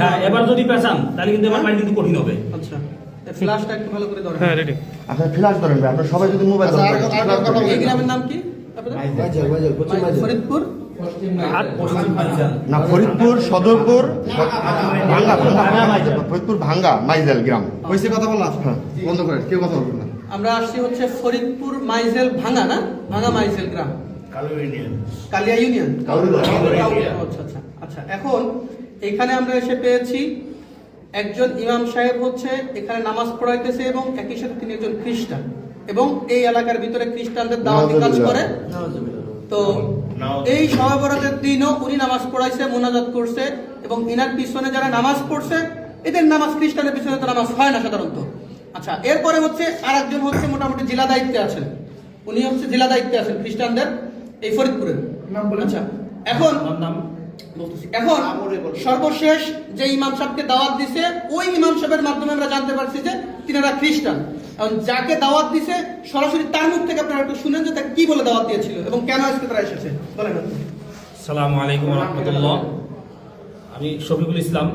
হ্যাঁ এবার যদি পেছান তাহলে কিন্তু এবার পানি কিন্তু কঠিন হবে। আচ্ছা ফ্ল্যাশটা একটু ভালো করে ধরেন। হ্যাঁ রেডি আপনার ফ্ল্যাশ ধরেন আপনার সবাই যদি মোবাইল আচ্ছা, কথা এই গ্রামের নাম কি? মাইজেল মাইজেল পশ্চিম মাইজেল। ফরিদপুর? পশ্চিম পাইছান না ফরিদপুর সদরপুর ভাঙ্গা ভাঙ্গা ফরিদপুর ভাঙ্গা মাইজেল গ্রাম। হয়েছে কথা বলা বন্ধ করেন কেউ কথা বলবেন না। আমরা আসছি হচ্ছে ফরিদপুর মাইজেল ভাঙা না? ভাঙা মাইজেল গ্রাম। কালিয়া ইউনিয়ন? আচ্ছা আচ্ছা আচ্ছা। এখন এখানে আমরা এসে পেয়েছি একজন ইমাম সাহেব হচ্ছে এখানে নামাজ পড়াইতেছে এবং একই সাথে তিনি একজন খ্রিস্টান। এবং এই এলাকার ভিতরে খ্রিস্টানদের দাওয়াতি কাজ করে। তো এই সহবরাতের দিনও উনি নামাজ পড়াইছে মোনাজাত করছে এবং ইনার পিছনে যারা নামাজ পড়ছে এদের নামাজ খ্রিস্টানের পিছনে তো নামাজ হয় না সাধারণত। আচ্ছা এরপরে হচ্ছে আর একজন হচ্ছে মোটামুটি জেলা দায়িত্বে আছেন। উনি হচ্ছে জেলা দায়িত্বে আছেন খ্রিস্টানদের এই ফরিদপুরের। আচ্ছা এখন নাম। এখন সর্বশেষ যে ইমাম সাহেবকে দাওয়াত দিছে ওই ইমাম সাহেবের মাধ্যমে আমরা জানতে পারছি যে তিনারা খ্রিস্টান। এখন যাকে দাওয়াত দিছে সরাসরি তার মুখ থেকে আপনারা একটু শুনেন যে তাকে কি বলে দাওয়াত দিয়েছিল এবং কেন আজকে তারা এসেছে। বলেন। সালামু আলাইকুম রহমতুল্লাহ। আমি শফিকুল ইসলাম।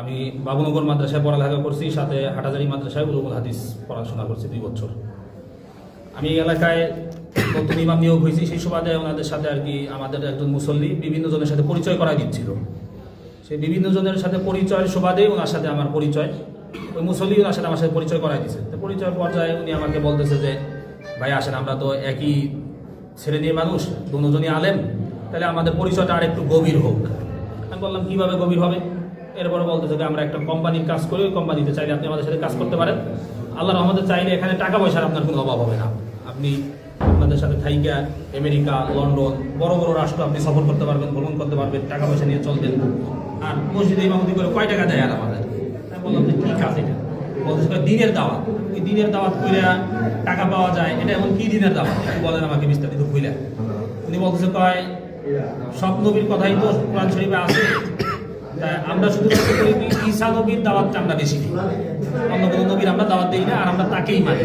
আমি বাবুনগর মাদ্রাসায় পড়ালেখা করছি সাথে হাটাজারি মাদ্রাসায় উলুমুল হাদিস পড়াশোনা করছি দুই বছর। আমি এলাকায় নতুন ইমাম নিয়োগ হয়েছি, সেই সুবাদে ওনাদের সাথে আর কি আমাদের একজন মুসল্লি বিভিন্ন জনের সাথে পরিচয় করা দিচ্ছিল। সেই বিভিন্ন জনের সাথে পরিচয়ের সুবাদে ওনার সাথে আমার পরিচয়। ওই মুসল্লি ওনার সাথে আমার সাথে পরিচয় করাই দিচ্ছে তো পরিচয় পর্যায়ে উনি আমাকে বলতেছে যে, ভাই, আসেন, আমরা তো একই শ্রেণির মানুষ, দুজনই আলেম, তাহলে আমাদের পরিচয়টা আর একটু গভীর হোক। আমি বললাম, কীভাবে গভীর হবে? এরপরে বলতেছে যে, আমরা একটা কোম্পানির কাজ করি, ওই কোম্পানিতে চাইলে আপনি আমাদের সাথে কাজ করতে পারেন। আল্লাহ রহমতে চাইলে এখানে টাকা পয়সার আপনার কোনো অভাব হবে না। আপনি আপনাদের সাথে থাইকা, আমেরিকা, লন্ডন, বড় বড় রাষ্ট্র আপনি সফর করতে পারবেন, ভ্রমণ করতে পারবেন, টাকা পয়সা নিয়ে চলবেন। আর মসজিদে ইমামতি করে কয় টাকা দেয় আর আমাদের? আমি বললাম যে কি কাজ এটা? বলতেছে কয় দিনের দাওয়াত। ওই দিনের দাওয়াত কইরা টাকা পাওয়া যায়, এটা এমন কি দিনের দাওয়াত? বলেন আমাকে বিস্তারিত কইলা উনি বলতেছে, কয়, সব নবীর কথাই তো কোরআন শরীফে আছে আমরা শুধু ঈসা নবীর দাওয়াতটা আমরা বেশি দিই অন্য কোনো নবীর আমরা দাওয়াত দিই না, আর আমরা তাকেই মানি।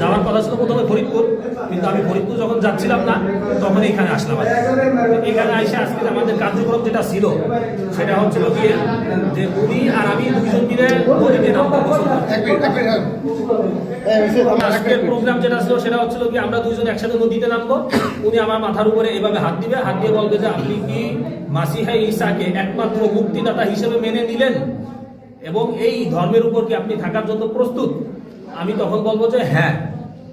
যাওয়ার কথা ছিল প্রথমে ফরিদপুর কিন্তু আমি ফরিদপুর যখন যাচ্ছিলাম না তখন এখানে আসলাম এখানে এসে আজকে আমাদের কার্যক্রম যেটা ছিল সেটা হচ্ছিল গিয়ে যে উনি আর আমি দুজন মিলে হ্যাঁ। আজকের প্রোগ্রাম যেটা ছিল সেটা হচ্ছিল কি আমরা দুজন একসাথে নদীতে নামবো। উনি আমার মাথার উপরে এভাবে হাত দিবে হাত দিয়ে বলবে যে আপনি কি মাসিহা ঈসাকে একমাত্র মুক্তিদাতা হিসেবে মেনে নিলেন? এবং এই ধর্মের উপর কি আপনি থাকার জন্য প্রস্তুত? আমি তখন বলব যে হ্যাঁ।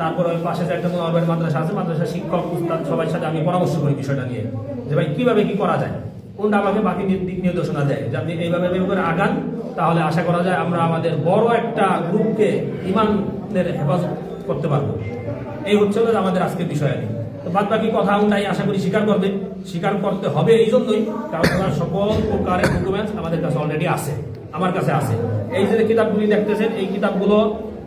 তারপরে ওই পাশে যে একটা ভাইয়ের মাদ্রাসা আছে মাদ্রাসা শিক্ষক, উস্তাদ সবার সাথে আমি পরামর্শ করি বিষয়টা নিয়ে। যে ভাই, কীভাবে কি করা যায়? কোনটা আমাকে বাকি দিক নির্দেশনা দেয়? যে আপনি এইভাবে এইভাবে আগান, তাহলে আশা করা যায় আমরা আমাদের বড় একটা গ্রুপকে ইমানের হেফাজত করতে পারব। এই হচ্ছে আমাদের আজকের বিষয়। তো বাদ বাকি কথা নাই আশা করি স্বীকার করবে। স্বীকার করতে হবে এই জন্যই, কারণ ওনার সকল প্রকারের ডকুমেন্টস আমাদের কাছে অলরেডি আছে, আমার কাছে আছে। এই যে কিতাবগুলি দেখতেছেন, এই কিতাবগুলো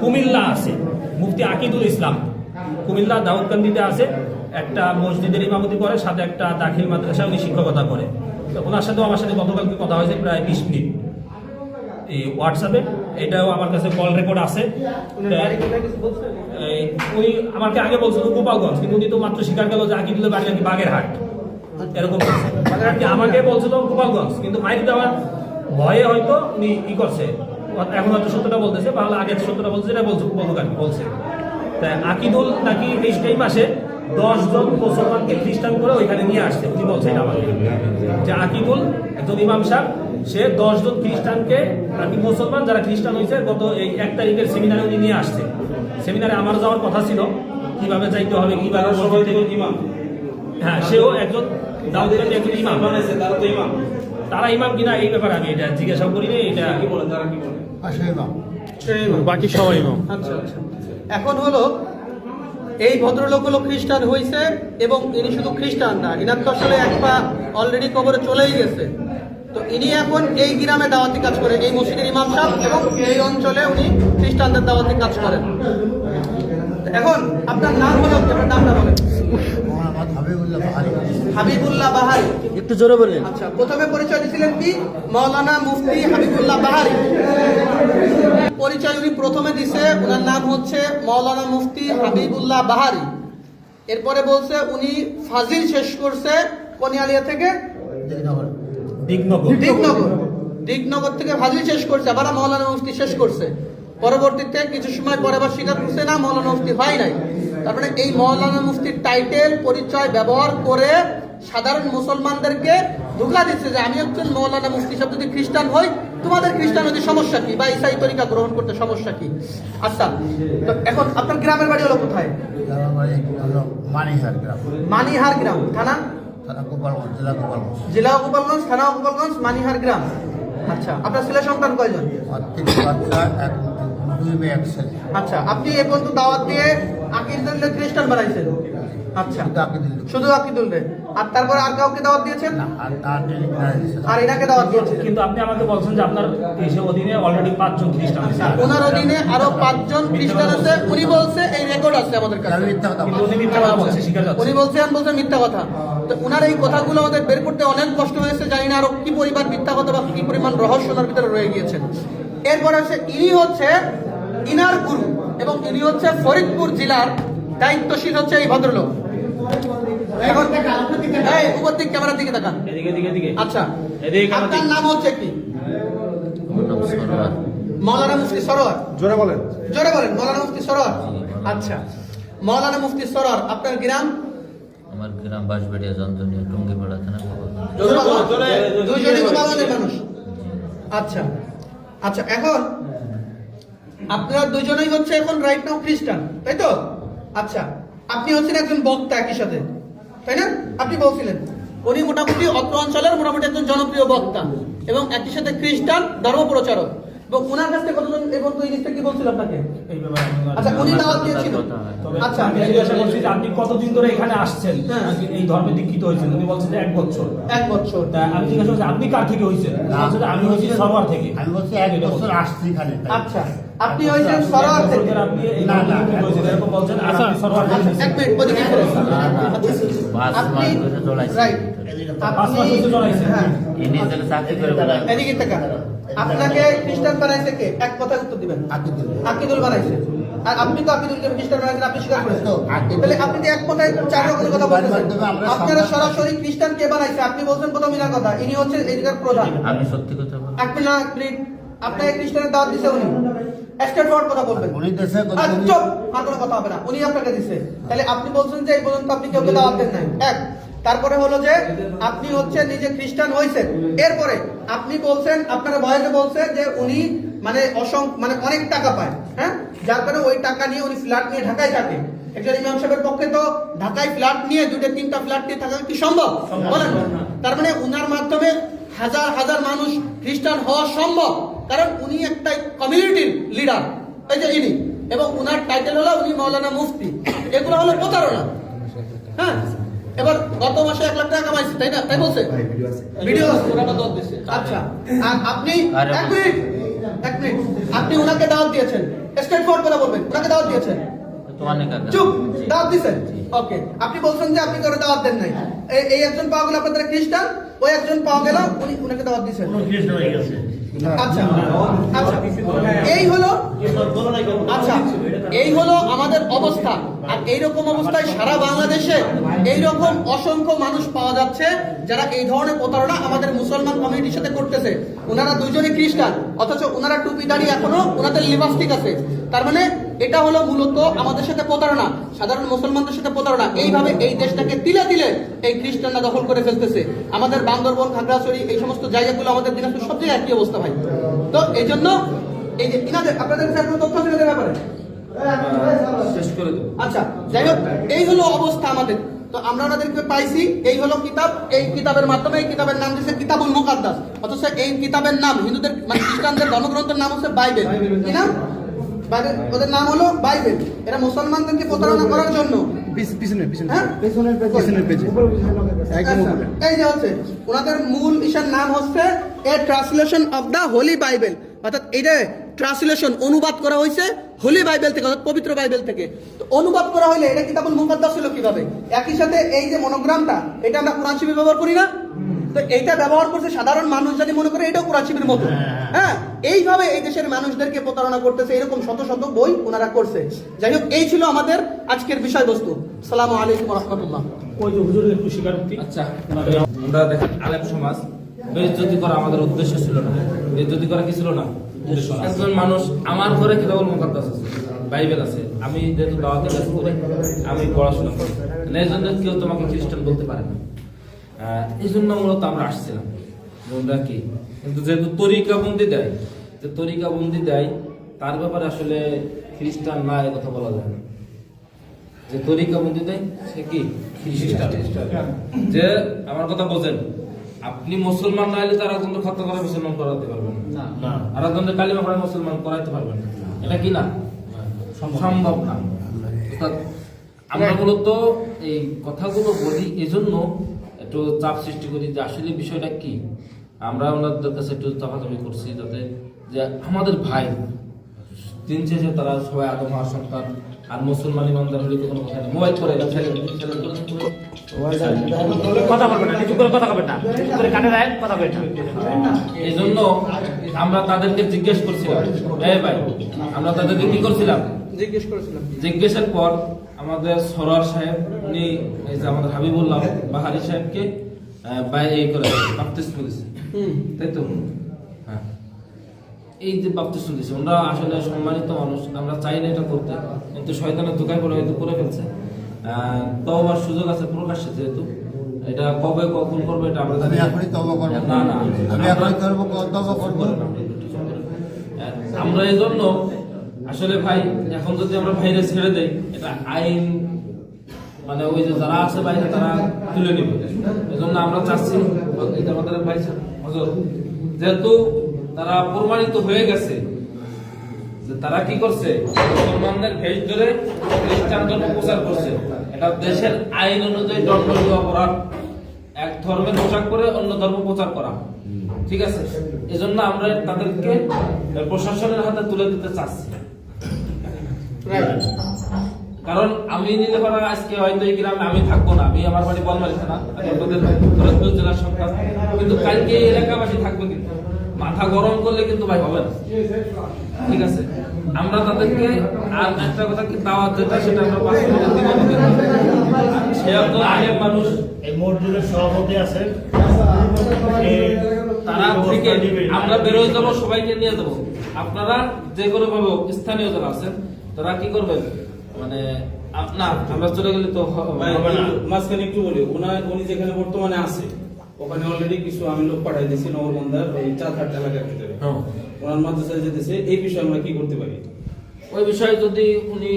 কুমিল্লা আছে। মুফতি আকিদুল ইসলাম। কুমিল্লা দাউদকান্দিতে আছে। একটা মসজিদের ইমামতি করে সাথে একটা দাখিল মাদ্রাসা উনি শিক্ষকতা করে। তো ওনার সাথেও আমার সাথে গতকালকে কথা হয়েছে প্রায় বিশ মিনিট। এই হোয়াটসঅ্যাপে এটাও আমার কাছে কল রেকর্ড আছে। উনি আমাকে আগে বলছিল গোপালগঞ্জ কিন্তু উনি তো মাত্র স্বীকার গেল যে আকিদুলের বাড়ি নাকি বাগেরহাট। এরকম আমাকে বলছিল গোপালগঞ্জ কিন্তু মাইক দেওয়ার ভয়ে হয়তো উনি ই করছে। এখন হয়তো সত্যটা বলতেছে বাংলা আগে সত্যটা বলছে এটা বলছে বলুক বলছে। তাই আকিদুল নাকি এই এই মাসে দশ জন মুসলমানকে খ্রিস্টান করে ওইখানে নিয়ে আসছে উনি বলছে এটা আমাকে? যে আকিদুল একজন ইমাম সাহেব সে দশ জন খ্রিস্টানকে আর মুসলমান যারা খ্রিস্টান হয়েছে গত এই এক তারিখের সেমিনারে উনি নিয়ে আসছে। সেমিনারে আমার যাওয়ার কথা ছিল কীভাবে যাইতে হবে কীভাবে হ্যাঁ সেও একজন দাউদের একজন ইমাম। বানাইছে তারা তো ইমাম। তারা ইমাম কিনা এই ব্যাপারে আমি এটা জিজ্ঞাসা করি নি, এটা কি বলেন তারা কি বলেন সেই বাকি সবাই আচ্ছা আচ্ছা। এখন হলো এই ভদ্রলোক হলো খ্রিস্টান হয়েছে এবং ইনি শুধু খ্রিস্টান না ইনার তো আসলে এক পা অলরেডি কবরে চলেই গেছে। তো ইনি এখন এই গ্রামে দাওয়াতি কাজ করে এই মসজিদের ইমাম সাহেব এবং এই অঞ্চলে উনি খ্রিস্টানদের দাওয়াতি কাজ করেন। এখন আপনার নাম হলো আপনার নামটা বলেন। হাবিবুল্লাহ বাহারি। একটু জোরে বললেন আচ্ছা প্রথমে পরিচয় দিয়েছিলেন কি? মাওলানা মুফতি হাবিবুল্লাহ বাহারি। পরিচয় উনি প্রথমে দিছে ওনার নাম হচ্ছে মাওলানা মুফতি হাবিবুল্লাহ বাহারি। এরপরে বলছে উনি ফাজিল শেষ করছে কনিয়ালিয়া থেকে দিগনগর। দিগনগর। দিগনগর। থেকে ফাজিল শেষ করছে আবার মাওলানা মুফতি শেষ করছে। পরবর্তীতে কিছু সময় পরে আবার স্বীকার করছে না মাওলানা মুফতি হয় নাই। তারপরে এই মাওলানা মুফতির টাইটেল পরিচয় ব্যবহার করে সাধারণ মুসলমানদেরকে ধোকা দিচ্ছে যে আমি একজন মৌলানা মুফতি সব যদি খ্রিস্টান হই তোমাদের খ্রিস্টান হতে সমস্যা কি? বা ইসাই তরিকা গ্রহণ করতে সমস্যা কি? আচ্ছা তো এখন আপনার গ্রামের বাড়ি হলো কোথায়? মানিহার গ্রাম। মানিহার গ্রাম। থানা? জেলা গোপালগঞ্জ। থানা গোপালগঞ্জ মানিহার গ্রাম। আচ্ছা আপনার ছেলে সন্তান কয়জন? দুই মেয়ে এক ছেলে। আচ্ছা আপনি এ পর্যন্ত দাওয়াত দিয়ে আকিদুল্লাহ খ্রিস্টান বানাইছেন? আচ্ছা শুধু আকিদুল শুধু আকিদুল্লাহ আর তারপর আর কাউকে দাওয়াত দিয়েছেন? না আর তার আর এনাকে দাওয়াত দিয়েছেন? কিন্তু আপনি আমাকে বলছেন যে আপনার দেশের অধীনে অলরেডি পাঁচজন খ্রিস্টান আছে। আচ্ছা, ওনার অধীনে আরও পাঁচজন খ্রিস্টান আছে। উনি বলছে এই রেকর্ড আছে আমাদের কাছে। মিথ্যা কথা কিন্তু উনি মিথ্যা কথা বলছে স্বীকার যাচ্ছে উনি বলছেন বলছেন মিথ্যা কথা। তো উনার এই কথাগুলো আমাদের বের করতে অনেক কষ্ট হয়েছে। জানি না আরও কি পরিমাণ মিথ্যা কথা বা কি পরিমাণ রহস্য ওনার ভিতরে রয়ে গিয়েছেন এরপর হচ্ছে ইনি হচ্ছে ইনার গুরু এবং ইনি হচ্ছে ফরিদপুর জেলার দায়িত্বশীল হচ্ছে এই ভদ্রলোক। এই উপর দিক ক্যামেরার দিকে তাকান। আচ্ছা। আপনার নাম হচ্ছে কি? মৌলানা মুফতি সরোয়ার। জোরে বলেন। জোরে বলেন মৌলানা মুফতি সরোয়ার। আচ্ছা। মৌলানা মুফতি সরোয়ার আপনার গ্রাম আমার গ্রাম বাঁশবাড়িয়া যন্ত্রণীয় টুঙ্গিপাড়া থানা গোপালগঞ্জ। মানুষ। আচ্ছা। আচ্ছা এখন আপনারা দুজনেই হচ্ছে এখন রাইট নাও খ্রিস্টান তাই তো? আচ্ছা আপনি হচ্ছেন একজন বক্তা একই সাথে তাই না? আপনি বলছিলেন উনি মোটামুটি অত্র অঞ্চলের মোটামুটি একজন জনপ্রিয় বক্তা এবং একই সাথে খ্রিস্টান ধর্ম প্রচারক এবং ওনার কাছ থেকে কতজন এবং জিনিসটা কি বলছিল আপনাকে? আমি আচ্ছা উনি দাওয়াত দিয়েছিল। আচ্ছা আমি জিজ্ঞাসা করছি যে আপনি কতদিন ধরে এখানে আসছেন? হ্যাঁ। এই ধর্মে দীক্ষিত হয়েছেন? উনি বলছেন যে এক বছর। এক বছর। তা আমি জিজ্ঞাসা করছি আপনি কার থেকে হয়েছেন? উনি আমি হয়েছি সরোয়ার থেকে। আমি বলছি এক বছর আসছি এখানে আচ্ছা। আপনি হয়েছেন সরোয়ার থেকে আপনি না, না, এরকম বলছেন আর আপনি সরোয়ার থেকে এক মিনিট ওদিকে আপনি। রাইট। আপনাকে খ্রিস্টান বানাইছে কে? এক কথা উত্তর দিবেন। আকিদুল। বানাইছে। আর আপনি তো আকিদুলকে খ্রিস্টান বানাইছেন আপনি স্বীকার করেছেন। তাহলে আপনি তো এক কথায় চার রকমের কথা আমরা আপনারা সরাসরি খ্রিস্টান কে বানাইছে? আপনি বলছেন প্রথম ইনার কথা ইনি হচ্ছেন এদিকার প্রধান। আমি সত্যি কথা এক মিনিট। আপনাকে খ্রিস্টানের দাওয়াত দিছে উনি। স্টেট ফরওয়ার্ড কথা বলবেন। উনি দেশে চুপ আর কোনো কথা হবে না। উনি আপনাকে দিছে। তাহলে আপনি বলছেন যে এই পর্যন্ত আপনি কাউকে দাওয়াত দেন নাই। এক তারপরে হলো যে আপনি হচ্ছে নিজে খ্রিস্টান হয়েছেন। এরপরে আপনি বলছেন আপনারা ভয়েসে বলছে যে উনি মানে অসং মানে অনেক টাকা পায় হ্যাঁ? যার কারণে ওই টাকা নিয়ে উনি ফ্ল্যাট নিয়ে ঢাকায় থাকে। একজন ইমাম সাহেবের পক্ষে তো ঢাকায় ফ্ল্যাট নিয়ে দুটো তিনটা ফ্ল্যাট নিয়ে থাকা কি সম্ভব? বলেন। তার মানে উনার মাধ্যমে হাজার হাজার মানুষ খ্রিস্টান হওয়া সম্ভব। কারণ উনি একটা কমিউনিটির লিডার এই যে ইনি। এবং উনার টাইটেল হলো উনি মৌলানা মুফতি। এগুলো হলো প্রতারণা। হ্যাঁ? এবার গত মাসে এক লাখ টাকা কামাইছে তাই না? তাই বলছে? ভিডিও আচ্ছা আর আপনি এক মিনিট এক মিনিট। আপনি ওনাকে দাওয়াত দিয়েছেন। স্ট্রেট ফরওয়ার্ড করে বলবেন। ওনাকে দাওয়াত দিয়েছেন। চুপ দাওয়াত দিছেন ওকে আপনি বলছেন যে আপনি কারও দাওয়াত দেন নাই। এই- একজন পাওয়া গেল আপনাদের খ্রিস্টান ওই একজন পাওয়া গেল উনি উনাকে দাওয়াত দিছেন আচ্ছা। আচ্ছা। আচ্ছা। এই হলো আমাদের অবস্থা। আর এইরকম অবস্থায় সারা বাংলাদেশে এইরকম অসংখ্য মানুষ পাওয়া যাচ্ছে যারা এই ধরনের প্রতারণা আমাদের মুসলমান কমিউনিটির সাথে করতেছে। ওনারা দুজনে খ্রিস্টান, অথচ ওনারা টুপি দাঁড়িয়ে এখনও ওনাদের লিবাস্টিক আছে। তার মানে এটা হলো মূলত আমাদের সাথে প্রতারণা সাধারণ মুসলমানদের সাথে প্রতারণা। এইভাবে এই দেশটাকে তিলে তিলে এই খ্রিস্টানরা দখল করে ফেলতেছে। আমাদের বান্দরবন খাগড়াছড়ি এই সমস্ত জায়গাগুলো আমাদের দিনাজপুর সব জায়গায় একই অবস্থা ভাই। তো এই জন্য এই যে ইনাদের আপনাদের কাছে কোনো তথ্য আছে ব্যাপারে? আচ্ছা যাই হোক এই হলো অবস্থা আমাদের। তো আমরা ওনাদেরকে পাইছি এই হলো কিতাব। এই কিতাবের মাধ্যমে এই কিতাবের নাম দিয়েছে কিতাবুল মুকাদ্দাস। অথচ এই কিতাবের নাম হিন্দুদের মানে খ্রিস্টানদের ধর্মগ্রন্থের নাম হচ্ছে বাইবেল। কি নাম? বাইবেল ওদের নাম হলো বাইবেল। এরা মুসলমানদেরকে প্রতারণা করার জন্য। পিছনে পিছনে পিছনের পেজে পিছনের পেজে একদম উপরে। এই যে হচ্ছে ওনাদের মূল ইসার নাম হচ্ছে a translation of the holy Bible. অর্থাৎ এটা ট্রান্সলেশন অনুবাদ করা হয়েছে হোলি বাইবেল থেকে অর্থাৎ পবিত্র বাইবেল থেকে। তো অনুবাদ করা হলে এটা কিতাবুল মুকাদ্দাস হলো কীভাবে? একই সাথে এই যে মনোগ্রামটা এটা আমরা কোরআন শিবির ব্যবহার করি না? তো এইটা ব্যবহার করছে সাধারণ মানুষ যদি মনে করে এটাও কোরআন শিবির মতো। হ্যাঁ এইভাবে এই দেশের মানুষদেরকে প্রতারণা করতেছে এরকম শত শত বই ওনারা করছে। যাই হোক এই ছিল আমাদের আজকের বিষয়বস্তু। সালামু আলাইকুম রহমতুল্লাহ। ওই যে হুজুরের একটু স্বীকারোক্তি। আচ্ছা আমরা দেখেন আলেম সমাজ বেজ্জতি করা আমাদের উদ্দেশ্য ছিল না। বেজ্জতি করা কি ছিল না? একজন মানুষ আমার ঘরে কিতাবুল মুকাদ্দাস আছে বাইবেল আছে। আমি যেহেতু দাওয়াতে কাজ করি আমি পড়াশোনা করি। মানে এই জন্য কেউ তোমাকে খ্রিস্টান বলতে পারে না। এই জন্য মূলত আমরা আসছিলাম। কি? কিন্তু যেহেতু তরিকা বন্দি দেয় যে তরিকা বন্দি দেয় তার ব্যাপারে আসলে খ্রিস্টান না এ কথা বলা যায় না। যে তরিকা বন্দি দেয় সে কি? খ্রিস্টান। যে আমার কথা বোঝেন আপনি মুসলমান না হলে তারা একজনকে হত্যা করে মুসলমান করাতে পারবেন না। আর একজনকে কালিমা করে মুসলমান করাতে পারবেন না। এটা কি না? সম্ভব না। অর্থাৎ আমরা মূলত এই কথাগুলো বলি এজন্য একটু চাপ সৃষ্টি করি যে আসলে বিষয়টা কি? আমরা ওনাদের কাছে একটু চাপাচাপি করছি যাতে যে আমাদের ভাই দিন শেষে তারা সবাই আদম হওয়ার সন্তান আর মুসলমান ইমানদার হলে কোনো কথা নেই? মোবাইল করে কথা বলবেন না নিচু করে কথা বলবেন না নিচু করে কানে রাখেন কথা বলবেন না। এই জন্য আমরা তাদেরকে জিজ্ঞেস করছিলাম এই ভাই আমরা তাদেরকে কি করছিলাম? জিজ্ঞেস করেছিলাম। জিজ্ঞেসের পর আমাদের সরোয়ার সাহেব উনি এই যে আমাদের হাবিবুল্লাহ বাহারি সাহেবকে বাইরে করে বাপ্তিস করেছে। হুম তাই তো। হ্যাঁ। এই যে বাপ্তিস দিয়েছে আমরা আসলে সম্মানিত মানুষ আমরা চাই না এটা করতে কিন্তু শয়তানের দোকায় করে হয়তো করে ফেলছে। আহ, তওবার সুযোগ আছে প্রকাশ্যে যেহেতু এটা কবে কখন করবে এটা আমরা আমি জানি না। এখনই তবা করব। না না আমি এখনই করব তবা করব। আমরা এই জন্য আসলে ভাই এখন যদি আমরা বাইরে ছেড়ে দেই এটা আইন মানে ওই যে যারা আছে বাইরে তারা তুলে নেবে। এই জন্য আমরা চাচ্ছি এটা আমাদের ভাই যেহেতু তারা প্রমাণিত হয়ে গেছে তারা কি করছে, মুসলমানদের ভেষ ধরে খ্রিস্টান ধর্ম প্রচার করছে। এটা দেশের আইন অনুযায়ী দণ্ডনীয় অপরাধ। এক ধর্মের পোশাক করে অন্য ধর্ম প্রচার করা। ঠিক আছে? এজন্য আমরা তাদেরকে প্রশাসনের হাতে তুলে দিতে চাচ্ছি। কারণ আমি নিলে পারা আজকে হয়তো এই গ্রামে আমি থাকব না আমি আমার বাড়ি বলমারি থানা আমি ফরিদপুর জেলার সন্তান কিন্তু কালকে এই এলাকাবাসী থাকবে কিন্তু। মাথা গরম করলে কিন্তু ভাই হবে না। ঠিক আছে? আমরা তাদেরকে আর একটা কথা কি দাওয়াত যেটা সেটা আমরা পাঁচ মিনিট দিব সে একজন আলেম মানুষ এই মসজিদের সভাপতি আছেন। তারা থেকে আমরা বেরোয় যাব সবাইকে নিয়ে যাব। আপনারা যে কোনো ভাবে স্থানীয় যারা আছেন তারা কি করবেন? মানে না আমরা চলে গেলে তো হবে না। মাঝখানে একটু বলি ওনার উনি যেখানে বর্তমানে আছে ওখানে অলরেডি কিছু আমি লোক পাঠাই দিয়েছি নগরবন্ধার ওই চারঘাট এলাকার ভিতরে। ওনার মাদ্রাসায় যেতেছে এই বিষয়ে আমরা কি করতে পারি? ওই বিষয়ে যদি উনি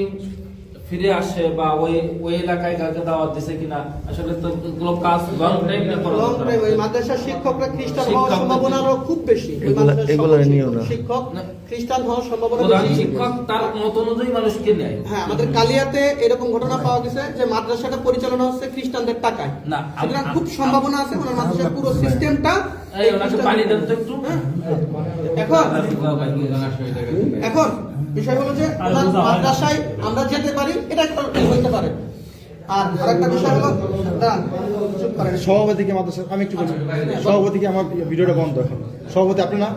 ফিরে আসে বা ওই ওই এলাকায় কাউকে দাওয়াত দিছে কিনা আসলে তো এগুলো কাজ লং টাইম না করা লং টাইম ওই মাদ্রাসার শিক্ষকরা খ্রিস্টান হওয়ার সম্ভাবনা আরও খুব বেশি। ওই এগুলা- নিও না। শিক্ষক খ্রিস্টান হওয়ার সম্ভাবনা প্রধান বেশি। শিক্ষক তার মত অনুযায়ী মানুষকে নেয়। হ্যাঁ আমাদের কালিয়াতে এরকম ঘটনা পাওয়া গেছে যে মাদ্রাসাটা পরিচালনা হচ্ছে খ্রিস্টানদের টাকায়। না, সুতরাং খুব সম্ভাবনা আছে ওনার মাদ্রাসার পুরো সিস্টেমটা এই ওনাকে পানি দেন তো একটু। এখন এখন বিষয় হলো যে মাদ্রাসায় আমরা যেতে পারি এটা একটা ই পারে। আর আরেকটা বিষয় হলো সভাপতিকে মাদ্রাসা আমি একটু সভাপতিকে আমার ভিডিওটা বন্ধ এখন। সভাপতি আপনি না